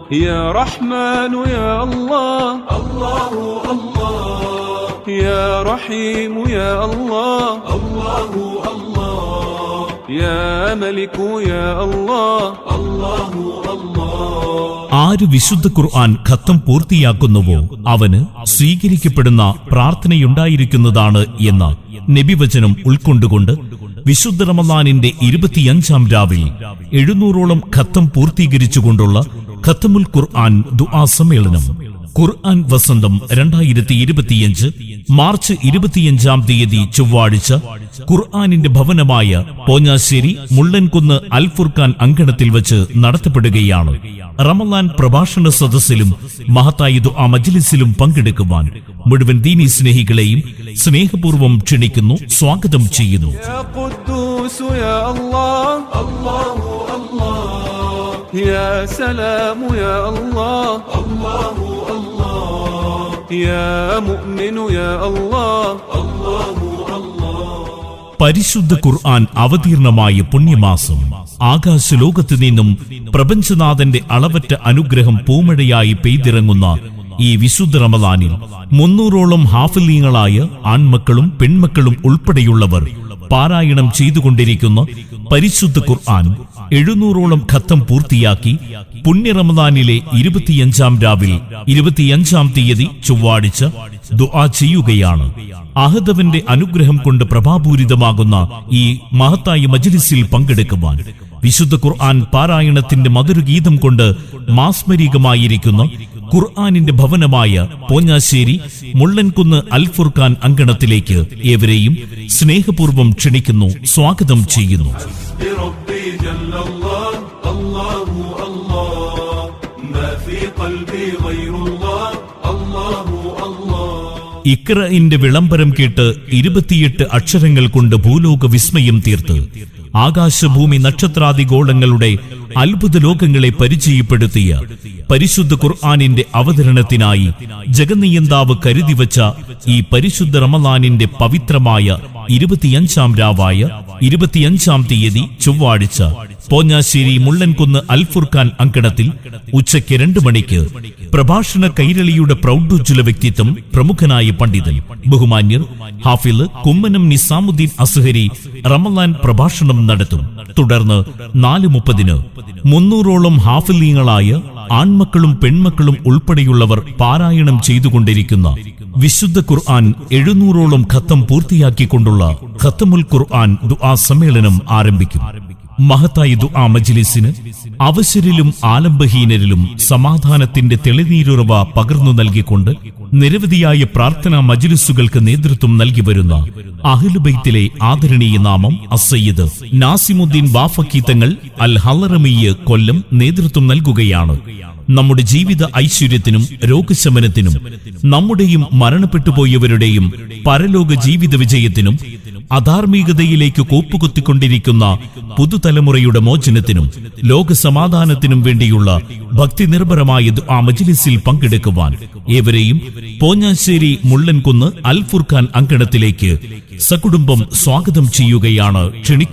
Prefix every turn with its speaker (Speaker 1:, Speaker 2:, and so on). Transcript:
Speaker 1: يا رحمن يا الله الله الله يا رحيم يا الله الله الله يا ملك يا الله الله الله
Speaker 2: ആര് വിശുദ്ധ ഖുർആൻ ഖത്തം പൂർത്തിയാക്കുന്നുവോ അവന് സ്വീകരിക്കപ്പെടുന്ന പ്രാർത്ഥനയുണ്ടായിരിക്കുന്നതാണ് എന്ന നബിവചനം ഉൾക്കൊണ്ടുകൊണ്ട് വിശുദ്ധ റമദാനിന്റെ ഇരുപത്തിയഞ്ചാം രാവിൽ എഴുന്നൂറോളം ഖത്തം പൂർത്തീകരിച്ചുകൊണ്ടുള്ള ഖത്തമുൽ ഖുർആൻ ദുആ സമ്മേളനം. ഖുർആൻ വസന്തം രണ്ടായിരത്തി ഇരുപത്തിയഞ്ച് മാർച്ച് ഇരുപത്തിയഞ്ചാം തീയതി ചൊവ്വാഴ്ച ഖുർആാനിന്റെ ഭവനമായ പോഞ്ഞാശ്ശേരി മുള്ളൻകുന്ന് അൽ ഫുർഖാൻ അങ്കണത്തിൽ വെച്ച് നടത്തപ്പെടുകയാണ്. റമലാൻ പ്രഭാഷണ സദസ്സിലും മഹത്തായ ആ മജ്ലിസിലും പങ്കെടുക്കുവാൻ മുഴുവൻ ദീനി സ്നേഹികളെയും സ്നേഹപൂർവം ക്ഷണിക്കുന്നു സ്വാഗതം ചെയ്യുന്നു.
Speaker 1: يا قدوس يا الله الله الله يا سلام يا الله الله الله يا مؤمن يا الله الله الله
Speaker 2: പരിശുദ്ധ ഖുർആൻ അവതീർണമായ പുണ്യമാസം ആകാശലോകത്തു നിന്നും പ്രപഞ്ചനാഥന്റെ അളവറ്റ അനുഗ്രഹം പൂമഴയായി പെയ്തിറങ്ങുന്ന ഈ വിശുദ്ധ റമദാനിൽ മുന്നൂറോളം ഹാഫിലീങ്ങളായ ആൺമക്കളും പെൺമക്കളും ഉൾപ്പെടെയുള്ളവർ പാരായണം ചെയ്തുകൊണ്ടിരിക്കുന്ന പരിശുദ്ധ ഖുർആൻ എഴുന്നൂറോളം ഖത്തം പൂർത്തിയാക്കി പുണ്യ റമദാനിലെ ഇരുപത്തിയഞ്ചാം രാവിൽ ഇരുപത്തിയഞ്ചാം തീയതി ചൊവ്വാഴ്ച ദുആ ചെയ്യുകയാണ്. അഹദവന്റെ അനുഗ്രഹം കൊണ്ട് പ്രഭാപൂരിതമാകുന്ന ഈ മഹത്തായ മജ്ലിസിൽ പങ്കെടുക്കുവാൻ വിശുദ്ധ ഖുർആൻ പാരായണത്തിന്റെ മധുരഗീതം കൊണ്ട് മാസ്മരികമായിരിക്കുന്ന ഖുർആാനിന്റെ ഭവനമായ പോഞ്ഞാശ്ശേരി മുള്ളൻകുന്ന് അൽഫുർഖാൻ അങ്കണത്തിലേക്ക് ഏവരെയും സ്നേഹപൂർവം ക്ഷണിക്കുന്നു സ്വാഗതം ചെയ്യുന്നു.
Speaker 1: بربي جل الله الله الله ما في قلبي غير الله الله الله
Speaker 2: ഇക്രഇന്റെ വിളംബരം കേട്ട് ഇരുപത്തിയെട്ട് അക്ഷരങ്ങൾ കൊണ്ട് ഭൂലോക വിസ്മയം തീർത്ത് ആകാശഭൂമി നക്ഷത്രാദി ഗോളങ്ങളുടെ അത്ഭുത ലോകങ്ങളെ പരിചയപ്പെടുത്തിയ പരിശുദ്ധ ഖുർആാനിന്റെ അവതരണത്തിനായി ജഗന്നിയന്താവ് കരുതിവച്ച ഈ പരിശുദ്ധ റമദാനിന്റെ പവിത്രമായ ഇരുപത്തിയഞ്ചാം രാവായ ഇരുപത്തിയഞ്ചാം തീയതി ചൊവ്വാഴ്ച പോഞ്ഞാശ്ശേരി മുള്ളൻകുന്ന് അൽഫുർഖാൻ അങ്കണത്തിൽ ഉച്ചയ്ക്ക് രണ്ട് മണിക്ക് പ്രഭാഷണ കൈരളിയുടെ പ്രൗഢോജ്വല വ്യക്തിത്വം പ്രമുഖനായ പണ്ഡിതൻ ബഹുമാന്യർ ഹാഫിൽ കുമ്മനം നിസാമുദ്ദീൻ അസുഹരി റമലാൻ പ്രഭാഷണം നടത്തും. തുടർന്ന് നാല് മുപ്പതിന് മുന്നൂറോളം ഹാഫിലീങ്ങളായ ആൺമക്കളും പെൺമക്കളും ഉൾപ്പെടെയുള്ളവർ പാരായണം ചെയ്തുകൊണ്ടിരിക്കുന്ന വിശുദ്ധ ഖുർആൻ എഴുന്നൂറോളം ഖത്തം പൂർത്തിയാക്കിക്കൊണ്ടുള്ള ഖത്തമുൽ ഖുർആൻ ദുആ സമ്മേളനം ആരംഭിക്കും. മഹത്തായ ദുആ മജ്ലിസിന് അവശരിലും ആലംബഹീനരിലും സമാധാനത്തിന്റെ തെളിനീരുറവ പകർന്നു നൽകിക്കൊണ്ട് നിരവധിയായ പ്രാർത്ഥനാ മജ്ലിസുകൾക്ക് നേതൃത്വം നൽകി വരുന്ന അഹ്ലുബൈത്തിലെ ആദരണീയ നാമം അസയ്യദ് നാസിമുദ്ദീൻ ബാഫക്കി അൽ ഹലറമിയ കൊല്ലം നേതൃത്വം നൽകുകയാണ്. നമ്മുടെ ജീവിത ഐശ്വര്യത്തിനും രോഗശമനത്തിനും നമ്മുടെയും മരണപ്പെട്ടുപോയവരുടെയും പരലോക ജീവിത വിജയത്തിനും അധാർമികതയിലേക്ക് കോപ്പുകൊത്തിക്കൊണ്ടിരിക്കുന്ന പുതുതലമുറയുടെ മോചനത്തിനും ലോകസമാധാനത്തിനും വേണ്ടിയുള്ള ഭക്തി നിർഭരമായ ആ മജ്ലിസിൽ പങ്കെടുക്കുവാൻ ഏവരെയും പോഞ്ഞാശ്ശേരി മുള്ളൻകുന്ന് അൽഫുർഖാൻ അങ്കണത്തിലേക്ക് സകുടുംബം സ്വാഗതം ചെയ്യുകയാണ് ക്ഷണിക്കുക